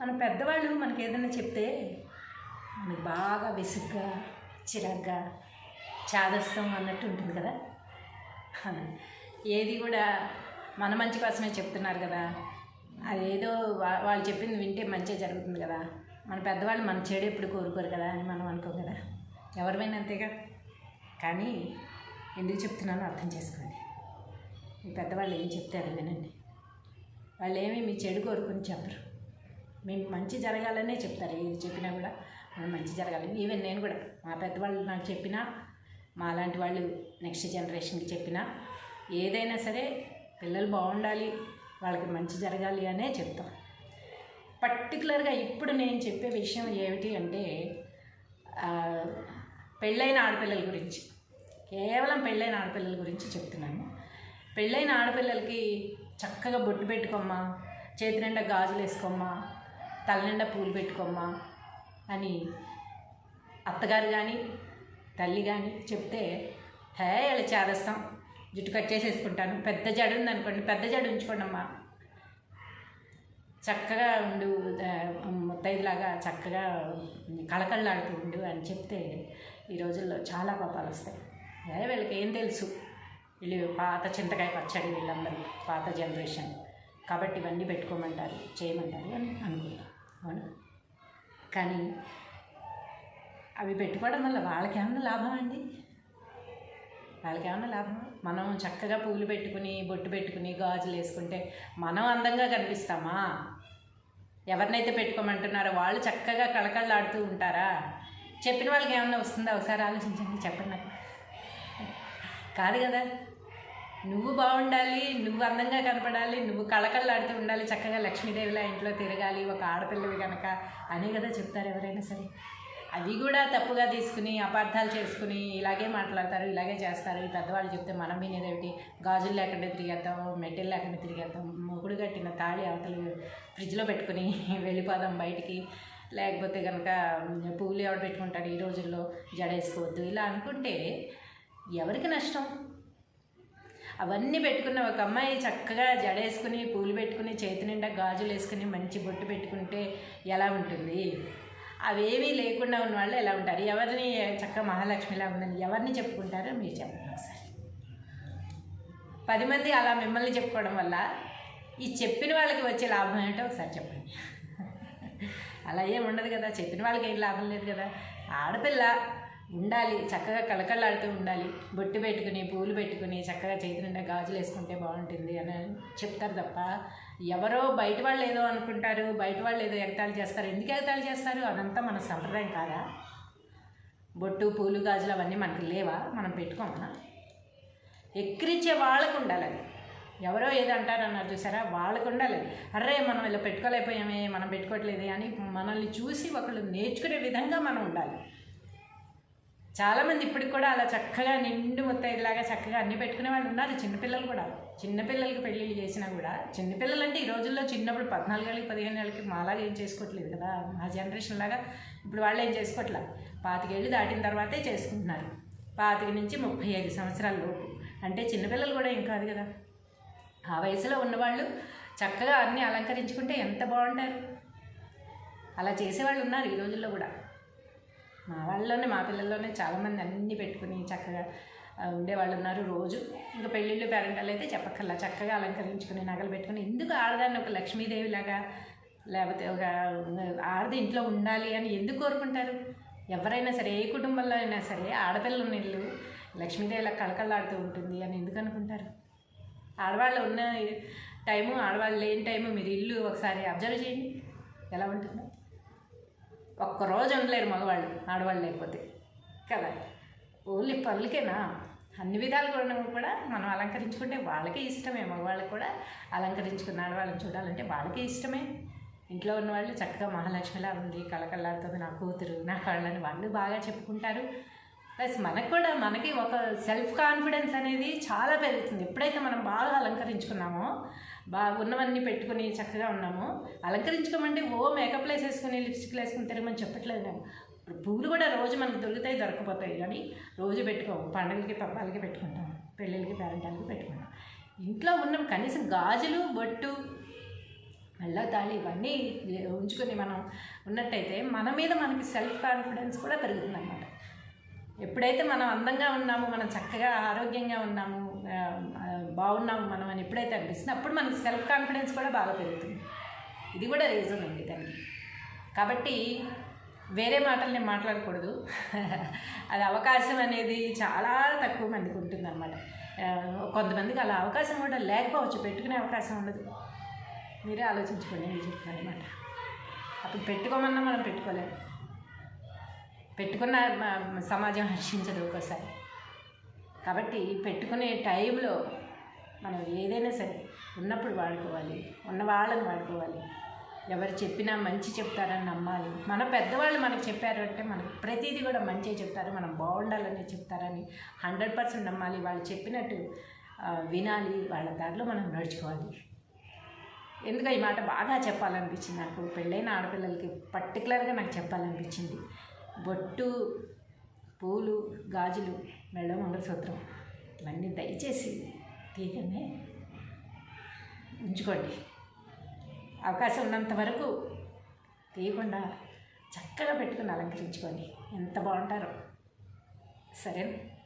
మన పెద్దవాళ్ళు మనకి ఏదైనా చెప్తే మనకి బాగా విసుగ్గా చిరాగ్గా చాదస్తం అన్నట్టు ఉంటుంది కదా? ఏది కూడా మన మంచి కోసమే చెప్తున్నారు కదా? అదేదో వాళ్ళు చెప్పింది వింటే మంచిగా జరుగుతుంది కదా? మన పెద్దవాళ్ళు మన చెడు ఎప్పుడు కోరుకోరు కదా అని మనం అనుకోం కదా? ఎవరిమైనా అంతేగా? కానీ ఎందుకు చెప్తున్నానో అర్థం చేసుకోండి. మీ పెద్దవాళ్ళు ఏం చెప్తే అది వినండి. వాళ్ళు ఏమీ మీ చెడు కోరుకుని చెప్పరు. మేము మంచి జరగాలనే చెప్తారు. ఏది చెప్పినా కూడా మనం మంచి జరగాలి. ఈవెన్ నేను కూడా మా పెద్దవాళ్ళు నాకు చెప్పినా మా లాంటి వాళ్ళు నెక్స్ట్ జనరేషన్కి చెప్పినా ఏదైనా సరే పిల్లలు బాగుండాలి వాళ్ళకి మంచి జరగాలి అనే చెప్తాం. పర్టికులర్గా ఇప్పుడు నేను చెప్పే విషయం ఏమిటి అంటే పెళ్ళైన ఆడపిల్లల గురించి. కేవలం పెళ్ళైన ఆడపిల్లల గురించి చెప్తున్నాను. పెళ్ళైన ఆడపిల్లలకి చక్కగా బొట్టు పెట్టుకోమ్మా చేతి నిండా గాజులు వేసుకోమ్మా తలనిండా పూలు పెట్టుకోమ్మా అని అత్తగారు కానీ తల్లి కానీ చెప్తే హే ఇలా చేదస్తాం జుట్టు కట్ చేసేసుకుంటాను పెద్ద జడ ఉందనుకోండి పెద్ద జడ ఉంచుకోండి అమ్మా చక్కగా ఉండు ముత్తైదులాగా చక్కగా కళకళలాడుతూ ఉండు అని చెప్తే ఈ రోజుల్లో చాలా కోపాలు వస్తాయి. అదే వీళ్ళకి ఏం తెలుసు? వీళ్ళు పాత చింతకాయ పచ్చడి వీళ్ళందరూ పాత జనరేషన్. కాబట్టి ఇవన్నీ పెట్టుకోమంటారు చేయమంటారు అని అనుకుంటాం. అవును. కానీ అవి పెట్టుకోవడం వల్ల వాళ్ళకేమన్నా లాభం అండి? వాళ్ళకేమన్నా లాభం మనం చక్కగా పూలు పెట్టుకుని బొట్టు పెట్టుకుని గాజులు వేసుకుంటే మనం అందంగా కనిపిస్తామా? ఎవరినైతే పెట్టుకోమంటున్నారో వాళ్ళు చక్కగా కళకళలాడుతూ ఉంటారా? చెప్పిన వాళ్ళకి ఏమన్నా వస్తుందా? ఒకసారి ఆలోచించండి చెప్పండి నాకు. కాదు కదా. నువ్వు బాగుండాలి నువ్వు అందంగా కనపడాలి నువ్వు కళకళలాడుతూ ఉండాలి చక్కగా లక్ష్మీదేవిలా ఇంట్లో తిరగాలి ఒక ఆడపిల్లవి కనుక అనే కదా చెప్తారు ఎవరైనా సరే. అవి కూడా తప్పుగా తీసుకుని అపార్థాలు చేసుకుని ఇలాగే మాట్లాడతారు ఇలాగే చేస్తారు. పెద్దవాళ్ళు చెప్తే మనం వినేదేమిటి? గాజులు లేకుండా తిరిగేద్దాం మెటీరియల్ లేకుండా తిరిగేద్దాం మొగుడు కట్టిన తాళి అవతలు ఫ్రిడ్జ్లో పెట్టుకుని వెళ్ళిపోదాం బయటికి. లేకపోతే కనుక పువ్వులు ఎవడు పెట్టుకుంటాడు ఈ రోజుల్లో జడేసుకోవద్దు. ఇలా అనుకుంటే ఎవరికి నష్టం? అవన్నీ పెట్టుకున్న ఒక అమ్మాయి చక్కగా జడేసుకుని పూలు పెట్టుకుని చేతి నిండా గాజులు వేసుకుని మంచి బొట్టు పెట్టుకుంటే ఎలా ఉంటుంది? అవేమీ లేకుండా ఉన్న వాళ్ళు ఎలా ఉంటారు? ఎవరిని చక్కగా మహాలక్ష్మిలా ఉందని ఎవరిని చెప్పుకుంటారో మీరు చెప్పండి ఒకసారి. పది మంది అలా మిమ్మల్ని చెప్పుకోవడం వల్ల ఈ చెప్పిన వాళ్ళకి వచ్చే లాభం ఏంటో ఒకసారి చెప్పండి. అలా ఏం ఉండదు కదా చెప్పిన వాళ్ళకి ఏం లాభం లేదు కదా? ఆడపిల్ల ఉండాలి చక్కగా కళకళలాడుతూ ఉండాలి. బొట్టు పెట్టుకుని పూలు పెట్టుకుని చక్కగా చేతి నిండా గాజులు వేసుకుంటే బాగుంటుంది అని చెప్తారు తప్ప ఎవరో బయట వాళ్ళు ఏదో అనుకుంటారు బయట వాళ్ళు ఏదో ఎగతాళి చేస్తారు. ఎందుకు ఎగతాళి చేస్తారు? అదంతా మన సంప్రదాయం కాదా? బొట్టు పూలు గాజులు అవన్నీ మనకి లేవా? మనం పెట్టుకోమా? ఎక్కిరించే వాళ్ళకు ఉండాలి అది. ఎవరో ఏదంటారు అంటారన్నారు చూసారా? వాళ్ళకు ఉండాలి అర్రే మనం ఇలా పెట్టుకోలేకపోయామే మనం పెట్టుకోవట్లేదే అని మనల్ని చూసి ఒకళ్ళు నేర్చుకునే విధంగా మనం ఉండాలి. చాలామంది ఇప్పటికి కూడా అలా చక్కగా నిండు ముత్తైదులాగా చక్కగా అన్ని పెట్టుకునే వాళ్ళు ఉన్నారు చిన్నపిల్లలు కూడా. చిన్నపిల్లలకి పెళ్ళిళ్ళు చేసినా కూడా చిన్నపిల్లలు అంటే ఈ రోజుల్లో చిన్నప్పుడు పద్నాలుగేళ్ళకి పదిహేను ఏళ్ళకి మాలాగా ఏం చేసుకోవట్లేదు కదా? మా జనరేషన్ లాగా ఇప్పుడు వాళ్ళు ఏం చేసుకోవట్లే పాతికేళ్ళు దాటిన తర్వాతే చేసుకుంటున్నారు. పాతిక నుంచి ముప్పై ఐదు సంవత్సరాల లోపు. అంటే చిన్నపిల్లలు కూడా ఏం కాదు కదా? ఆ వయసులో ఉన్నవాళ్ళు చక్కగా అన్నీ అలంకరించుకుంటే ఎంత బాగుంటారు? అలా చేసేవాళ్ళు ఉన్నారు ఈ రోజుల్లో కూడా. మా వాళ్ళలోనే మా పిల్లల్లోనే చాలామంది అన్నీ పెట్టుకుని చక్కగా ఉండేవాళ్ళు ఉన్నారు రోజు. ఇంకా పెళ్ళిళ్ళు పేరెంటాలు అయితే చెప్పక్కర్లా. చక్కగా అలంకరించుకుని నగలు పెట్టుకుని ఎందుకు ఆడదాన్ని ఒక లక్ష్మీదేవిలాగా లేకపోతే ఒక ఆడది ఇంట్లో ఉండాలి అని ఎందుకు కోరుకుంటారు? ఎవరైనా సరే ఏ కుటుంబంలో అయినా సరే ఆడపిల్లలు ఉన్న ఇల్లు లక్ష్మీదేవిలా కళకళలాడుతూ ఉంటుంది అని ఎందుకు అనుకుంటారు? ఆడవాళ్ళు ఉన్న టైము ఆడవాళ్ళు లేని టైము మీరు ఇల్లు ఒకసారి అబ్జర్వ్ చేయండి. ఎలా ఉంటుందో. ఒక్కరోజు ఉండలేరు మగవాళ్ళు ఆడవాళ్ళు లేకపోతే. కదా? ఓన్లీ పనులకేనా అన్ని విధాలు కూడా కూడా మనం అలంకరించుకుంటే వాళ్ళకే ఇష్టమే. మగవాళ్ళకి కూడా అలంకరించుకున్న ఆడవాళ్ళని చూడాలంటే వాళ్ళకే ఇష్టమే. ఇంట్లో ఉన్న వాళ్ళు చక్కగా మహాలక్ష్మిలా ఉంది కళకళలాడుతుంది నా కూతురు నా కళ్ళని వాళ్ళు బాగా చెప్పుకుంటారు. ప్లస్ మనకు కూడా మనకి ఒక సెల్ఫ్ కాన్ఫిడెన్స్ అనేది చాలా పెరుగుతుంది. ఎప్పుడైతే మనం బాగా అలంకరించుకున్నామో బాగా ఉన్నవన్నీ పెట్టుకుని చక్కగా ఉన్నామో అలంకరించుకోమంటే ఓ మేకప్ వేసేసుకుని లిప్స్టిక్ వేసుకుని తిరగమని చెప్పట్లేదు నేను. పువ్వులు పూలు కూడా రోజు మనకు దొరుకుతాయి దొరకపోతాయి కానీ రోజు పెట్టుకోము. పండుగలకి పబ్బాలకి పెట్టుకుంటాం పెళ్ళిళ్ళకి పేరెంటాలకి పెట్టుకుంటాం ఇంట్లో ఉన్నాం. కనీసం గాజులు బొట్టు మళ్ళా తాళి ఇవన్నీ ఉంచుకొని మనం ఉన్నట్టయితే మన మీద మనకి సెల్ఫ్ కాన్ఫిడెన్స్ కూడా పెరుగుతుందన్నమాట. ఎప్పుడైతే మనం అందంగా ఉన్నాము మనం చక్కగా ఆరోగ్యంగా ఉన్నాము బాగున్నాము మనం అని ఎప్పుడైతే అనిపిస్తుంది అప్పుడు మనకి సెల్ఫ్ కాన్ఫిడెన్స్ కూడా బాగా పెరుగుతుంది. ఇది కూడా రీజన్ ఉంది దానికి. కాబట్టి వేరే మాటలు నేను మాట్లాడకూడదు. అది అవకాశం అనేది చాలా తక్కువ మందికి ఉంటుందన్నమాట. కొంతమందికి అలా అవకాశం కూడా లేకపోవచ్చు పెట్టుకునే అవకాశం ఉండదు. మీరే ఆలోచించుకోండి నేను చెప్తున్నాను అనమాట. అప్పుడు పెట్టుకోమన్నా మనం పెట్టుకోలేము. పెట్టుకున్న సమాజం హర్షించదు ఒక్కోసారి. కాబట్టి పెట్టుకునే టైంలో మనం ఏదైనా సరే ఉన్నప్పుడు వాడుకోవాలి ఉన్న వాళ్ళని వాడుకోవాలి. ఎవరు చెప్పినా మంచి చెప్తారని నమ్మాలి. మన పెద్దవాళ్ళు మనకు చెప్పారు అంటే మనకు ప్రతిదీ కూడా మంచి చెప్తారు మనం బాగుండాలని చెప్తారని హండ్రెడ్ పర్సెంట్ నమ్మాలి. వాళ్ళు చెప్పినట్టు వినాలి. వాళ్ళ దారిలో మనం నడుచుకోవాలి. ఎందుకు ఈ మాట బాగా చెప్పాలనిపించింది నాకు. పెళ్ళైన ఆడపిల్లలకి పర్టికులర్గా నాకు చెప్పాలనిపించింది. బొట్టు పూలు గాజులు మెళ్ళ మంగళసూత్రం ఇవన్నీ దయచేసి తీయగానే ఉంచుకోండి. అవకాశం ఉన్నంత వరకు తీయకుండా చక్కగా పెట్టుకుని అలంకరించుకోండి. ఎంత బాగుంటారో. సరేనా?